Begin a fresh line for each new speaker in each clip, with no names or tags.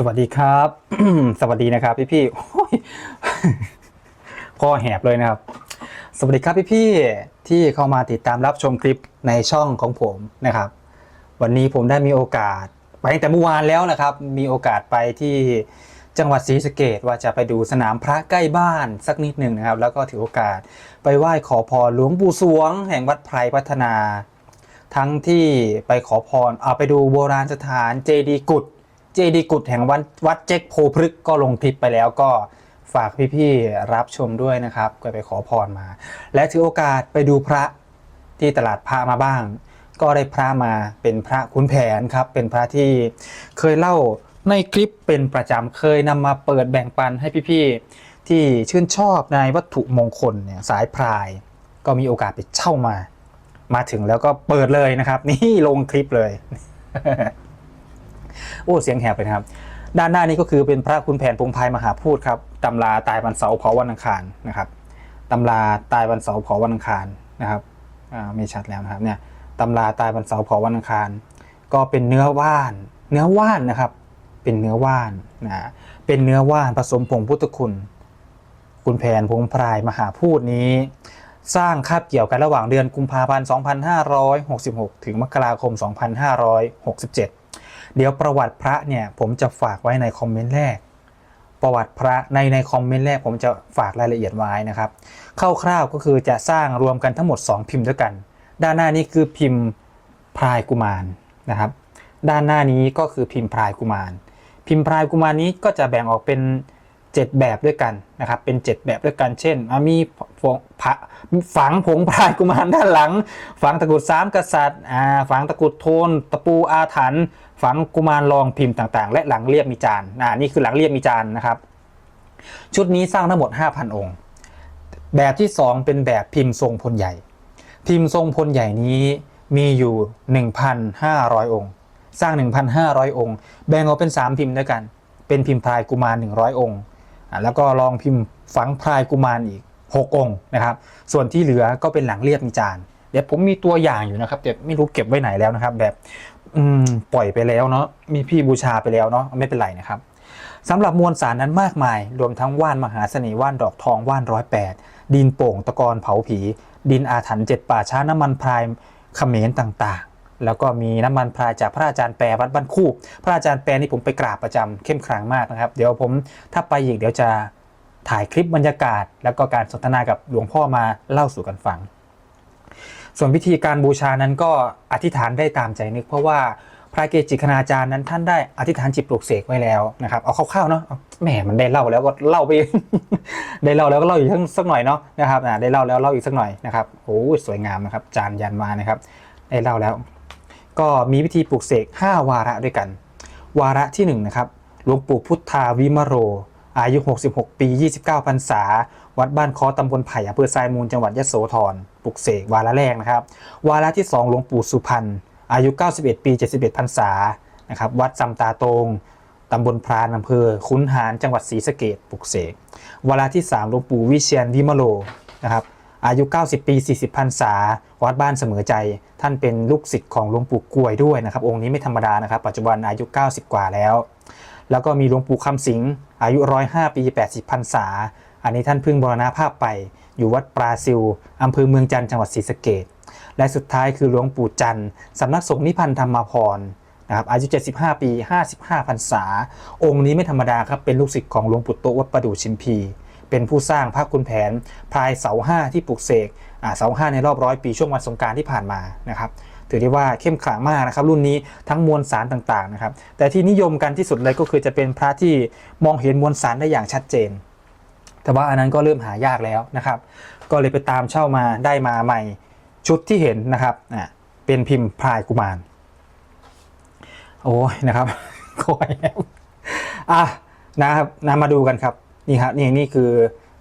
สวัสดีครับ สวัสดีนะครับพี่พี่ๆโอ้อแหบเลยนะครับ สวัสดีครับพี่พี่ที่เข้ามาติดตามรับชมคลิปในช่องของผมนะครับ วันนี้ผมได้มีโอกาส ไปตั้งแต่เมื่อวานแล้วนะครับ มีโอกาสไปที่จังหวัดศรีสะเกดว่าจะไปดูสนามพระใกล้บ้านสักนิดหนึ่งนะครับ แล้วก็ถือโอกาสไปไหว้ขอพรหลวงปู่สวง แห่งวัดไพรพัฒนา ทั้งที่ไปขอพรเอาไปดูโบราณสถานเจดีย์กุด เจดีกุดแห่งวัดวัดเจ๊กโพพฤกษ์ก็ลงคลิปไปแล้วก็ฝากพี่ๆรับชมด้วยนะครับก็ไปขอพรมา และถือโอกาสไปดูพระที่ตลาดพระมาบ้าง ก็ได้พระมาเป็นพระขุนแผนครับ เป็นพระที่เคยเล่าในคลิปเป็นประจำเคยนำมาเปิดแบ่งปันให้พี่ๆที่ชื่นชอบในวัตถุมงคลเนี่ยสายพราย ก็มีโอกาสไปเช่ามา มาถึงแล้วก็เปิดเลยนะครับ นี่ลงคลิปเลย โอ้เสียงแหบไปนะครับ ด้านหน้านี้ก็คือเป็นพระคุณแผนพงพายมหาพูดครับตำราตายวันเสาร์เผาวันอังคารนะครับตำราตายวันเสาร์เผาวันอังคารนะครับอ่าไม่ชัดแล้วนะครับเนี่ยตำราตายวันเสาร์เผาวันอังคาร ก็เป็นเนื้อว่าน เนื้อว่านนะครับ เป็นเนื้อว่านนะเป็นเนื้อว่านผสมผงพุทธคุณคุณแผนพงพรายมหาพูดนี้ สร้างคาบเกี่ยวกันระหว่างเดือนกุมภาพันธ์ 2566 ถึงมกราคม 2567 เดี๋ยวประวัติพระเนี่ยผมจะฝากไว้ในคอมเมนต์แรก ประวัติพระในในคอมเมนต์แรกผมจะฝากรายละเอียดไว้นะครับคร่าวๆก็คือจะสร้างรวมกันทั้งหมด 2 พิมพ์ด้วยกัน ด้านหน้านี้คือพิมพ์พรายกุมารนะครับ ด้านหน้านี้ก็คือพิมพ์พรายกุมาร พิมพ์พรายกุมารนี้ก็จะแบ่งออกเป็น 7 แบบด้วยกันนะครับเป็น 7 แบบด้วยกันเช่นมีฝังผงพรายกุมารด้านหลัง ฝังตะกรุดสามกษัตริย์ฝังตะกรุดโทน ตะปูอาถรรพ์ฝังกุมารรองพิมพ์ต่างๆ และหลังเรียบมีจานอ่านี่คือหลังเรียบมีจานนะครับ ชุดนี้สร้างทั้งหมด 5,000 องค์ แบบที่ 2 เป็นแบบพิมพ์ทรงพลใหญ่ พิมพ์ทรงพลใหญ่นี้มีอยู่ 1,500 องค์ สร้าง 1,500 องค์ แบ่งออกเป็น 3 พิมพ์ด้วยกัน เป็นพิมพ์พลายกุมาร 100 องค์อะ แล้วก็ลองพิมพ์ฝังพลายกุมารอีก 6 องค์นะครับ ส่วนที่เหลือก็เป็นหลังเรียบมีจานเดี๋ยวผมมีตัวอย่างอยู่นะครับแต่ไม่รู้เก็บไว้ไหนแล้วนะครับ แบบอืมปล่อยไปแล้วเนาะมีพี่บูชาไปแล้วเนาะไม่เป็นไรนะครับสำหรับมวลสารนั้นมากมาย รวมทั้งว่านมหาเสน่ห์ว่านดอกทองว่านร้อยแปดดินโป่งตะกอนเผาผี ดินอาถรรพ์เจ็ดป่าช้าน้ำมันพรายเขมรต่าง แล้วก็มีน้ำมันพรายจากพระอาจารย์แปรวัดบ้านคู่ พระอาจารย์แปรนี่ผมไปกราบประจำเข้มขลังมากนะครับ เดี๋ยวผมถ้าไปอีกเดี๋ยวจะถ่ายคลิปบรรยากาศ แล้วก็การสนทนากับหลวงพ่อมาเล่าสู่กันฟัง ส่วนวิธีการบูชานั้นก็อธิษฐานได้ตามใจนึก เพราะว่าพระเกจิคณาจารย์นั้นท่านได้อธิษฐานจิตปลุกเสกไว้แล้วนะครับเอาคร่าวๆเนาะแหมมันได้เล่าแล้วก็เล่าไป ได้เล่าแล้วก็เล่าอีกสักหน่อยเนาะนะครับได้เล่าแล้วเล่าอีกสักหน่อยนะครับโอ้สวยงามนะครับจานยันมานะครับได้เล่าแล้ว ก็มีวิธีปลุกเสก5 วาระด้วยกัน วาระที่1นะครับหลวงปู่พุทธาวิมโร อายุ 66 ปี 29พรรษา วัดบ้านคอตำบลไผ่อำเภอทรายมูลจังหวัดยะโสธรปลุกเสกวาระแรกนะครับ วาระที่ 2 หลวงปู่สุพรรณอายุ 91 ปี 71พรรษานะครับวัดจำตาตรงตำบลพรานอำเภอขุนหารจังหวัดศรีสะเกดปลุกเสกวาระที่ 3 หลวงปู่วิเชียนวิมโลนะครับ อายุ 90 ปี 40พรรษา วัดบ้านเสมอใจ ท่านเป็นลูกศิษย์ของหลวงปู่กวยด้วยนะครับ องค์นี้ไม่ธรรมดานะครับ ปัจจุบันอายุ 90 กว่าแล้ว แล้วก็มีหลวงปู่คำสิงอายุ 105 ปี 80พรรษา อันนี้ท่านเพิ่งบรณภาพไป อยู่วัดปราซิลอำเภอเมืองจันทร์จังหวัดศรีสะเกดและสุดท้ายคือหลวงปู่จันทร์สำนักสงฆ์นิพันธ์ธรรมพรนะครับอายุ 75 ปี 55พรรษา องค์นี้ไม่ธรรมดาครับ เป็นลูกศิษย์ของหลวงปู่โตวัดประดู่ชิมพี เป็นผู้สร้างพระคุณแผนพลายเสาห้าที่ปลุกเสกเสาห้าในรอบร้อยปีช่วงวันสงการที่ผ่านมานะครับถือได้ว่าเข้มขลังมากนะครับ รุ่นนี้ทั้งมวลสารต่างๆนะครับ แต่ที่นิยมกันที่สุดเลยก็คือจะเป็นพระที่มองเห็นมวลสารได้อย่างชัดเจน แต่ว่าอันนั้นก็เริ่มหายากแล้วนะครับ ก็เลยไปตามเช่ามาได้มาใหม่ชุดที่เห็นนะครับอะเป็นพิมพ์พายกุมาร โอ้ยนะครับคอยแล้วอะนะครับนะมาดูกันครับ นี่ครับนี่นี่คือ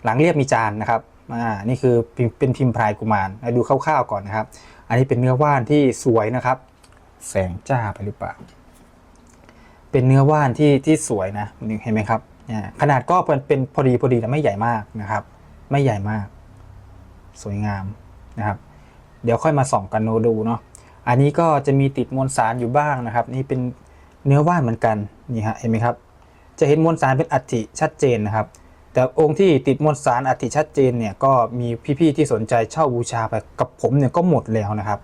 หลังเรียบมีจานนะครับอ่านี่คือเป็นพิมพ์พลายกุมารมาดูคร่าวๆก่อนนะครับ อันนี้เป็นเนื้อว่านที่สวยนะครับ แสงจ้าไปหรือเปล่า เป็นเนื้อว่านที่ที่สวยนะเห็นไหมครับเนี่ยขนาดก็เป็นเป็นพอดีพอดีแต่ไม่ใหญ่มากนะครับ ไม่ใหญ่มาก สวยงามนะครับ เดี๋ยวค่อยมาส่องกันโนดูเนาะอันนี้ก็จะมีติดมวลสารอยู่บ้างนะครับ นี่เป็นเนื้อว่านเหมือนกันนี่ฮะเห็นไหมครับ จะเห็นมวลสารเป็นอัฐิชัดเจนนะครับ แต่องค์ที่ติดมวลสารอัฐิชัดเจนเนี่ยก็มีพี่ๆที่สนใจเช่าบูชาไปกับผมเนี่ยก็หมดแล้วนะครับ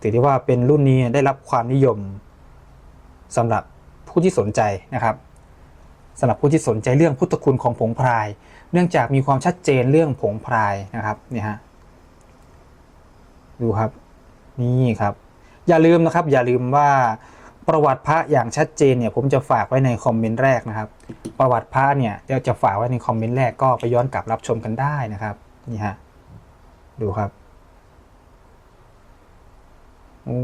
ถือได้ว่าเป็นรุ่นนี้ได้รับความนิยมสำหรับผู้ที่สนใจนะครับสำหรับผู้ที่สนใจเรื่องพุทธคุณของผงพราย เนื่องจากมีความชัดเจนเรื่องผงพรายนะครับเนี่ยฮะดูครับนี่ครับ อย่าลืมนะครับ อย่าลืมว่า ประวัติพระอย่างชัดเจนเนี่ยผมจะฝากไว้ในคอมเมนต์แรกนะครับ ประวัติพระเนี่ยเดี๋ยวจะฝากไว้ในคอมเมนต์แรกก็ไปย้อนกลับรับชมกันได้นะครับนี่ฮะดูครับโอ้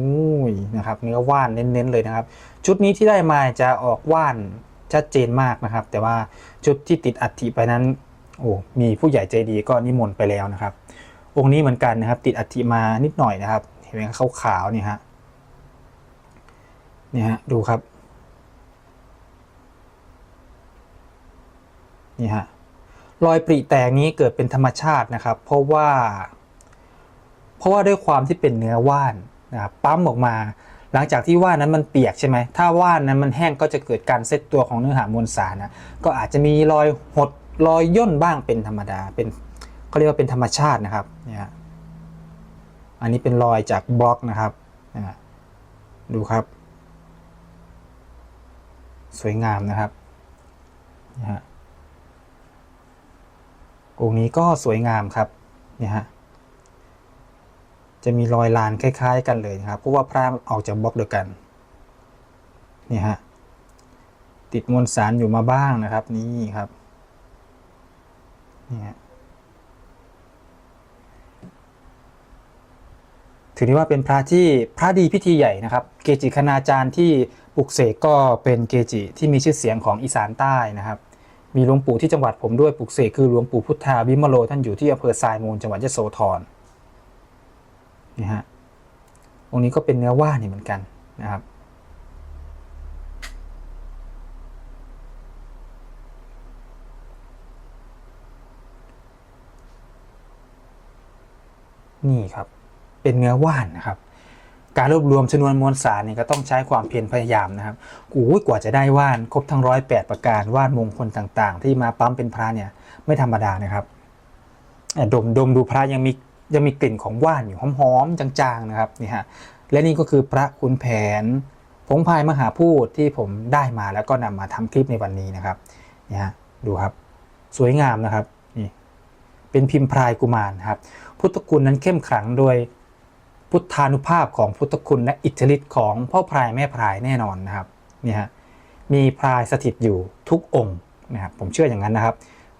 ยนะครับ เนื้อว่านเน้นๆเลยนะครับ ชุดนี้ที่ได้มาจะออกว่านชัดเจนมากนะครับ แต่ว่าชุดที่ติดอัฐิไปนั้น โอ้มีผู้ใหญ่ใจดีก็นิมนต์ไปแล้วนะครับ องค์นี้เหมือนกันนะครับ ติดอัฐิมานิดหน่อยนะครับ เห็นไหมขาวขาวๆนี่ฮะ เนี่ยฮะดูครับ นี่ฮะรอยปริแตกนี้เกิดเป็นธรรมชาตินะครับ เพราะว่า เพราะว่าด้วยความที่เป็นเนื้อว่านนะครับปั๊มออกมา หลังจากที่ว่านนั้นมันเปียกใช่ไหมถ้าว่านนั้นมันแห้งก็จะเกิดการเซตตัวของเนื้อหามวลสารนะก็อาจจะมีรอยหดรอยย่นบ้างเป็นธรรมดาเป็นเขาเรียกว่าเป็นธรรมชาตินะครับเนี่ยฮะอันนี้เป็นรอยจากบล็อกนะครับนะดูครับ สวยงามนะครับนะฮะองค์นี้ก็สวยงามครับเนี่ยฮะจะมีรอยลานคล้าย ๆ กันเลยนะครับเพราะว่าพระออกจากบล็อกเดียวกันนี่ฮะติดมวลสารอยู่มาบ้างนะครับนี่ครับนี่ฮะถือได้ว่าเป็นพระที่พระดีพิธีใหญ่นะครับ เกจิคณาจารย์ที่ ปุกเสกก็เป็นเกจิที่มีชื่อเสียงของอีสานใต้นะครับ มีหลวงปู่ที่จังหวัดผมด้วยปุกเสกคือหลวงปู่พุทธาวิมโลท่านอยู่ที่อำเภอทรายมูลจังหวัดยโสธรนี่ฮะองค์นี้ก็เป็นเนื้อว่านนี่เหมือนกันนะครับนี่ครับ เป็นเนื้อว่านนะครับ การรวบรวมชนวนมวลสารเนี่ยก็ต้องใช้ความเพียรพยายามนะครับโอ้ยกว่าจะได้ว่านครบทั้งร้อยแปดประการว่านมงคลต่างๆ ที่มาปั๊มเป็นพระเนี่ยไม่ธรรมดานะครับดมดมดูพระยังมียังมีกลิ่นของว่านอยู่หอมๆจางๆนะครับนี่ฮะและนี่ก็คือพระคุณแผนผงพายมหาพูดที่ผมได้มาแล้วก็นำมาทำคลิปในวันนี้นะครับนี่ฮะดูครับ สวยงามนะครับนี่เป็นพิมพ์พรายกุมารครับ พุทธคุณนั้นเข้มขลังโดย พุทธานุภาพของพุทธคุณและอิทธิฤทธิ์ของพ่อพรายแม่พรายแน่นอนนะครับเนี่ยฮะมีพรายสถิตอยู่ทุกองค์นะครับผมเชื่ออย่างนั้นนะครับ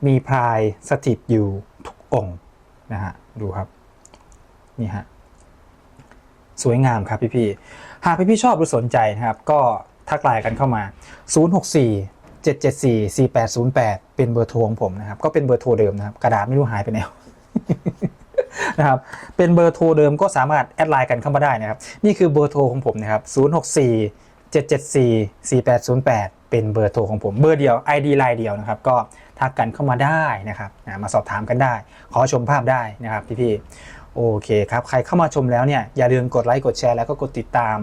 มีพรายสถิตอยู่ทุกองค์นะฮะดูครับนี่ฮะสวยงามครับพี่ๆหากพี่ๆชอบหรือสนใจนะครับ ก็ทักไลน์กันเข้ามา 064 774 4808 เป็นเบอร์โทรของผมนะครับ ก็เป็นเบอร์โทรเดิมนะครับ กระดาษไม่รู้หายไปไหน นะครับ เป็นเบอร์โทรเดิมก็สามารถแอดไลน์กันเข้ามาได้นะครับ นี่คือเบอร์โทรของผมนะครับ 064 774 4808 เป็นเบอร์โทรของผม เบอร์เดียว ID ไลน์เดียวนะครับ ก็ทักกันเข้ามาได้นะครับ มาสอบถามกันได้ ขอชมภาพได้นะครับพี่ๆ โอเคครับ ใครเข้ามาชมแล้วเนี่ย อย่าลืมกดไลค์ กดแชร์ แล้วก็กดติดตาม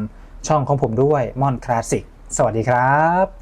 ช่องของผมด้วย ม่อนคลาสสิก สวัสดีครับ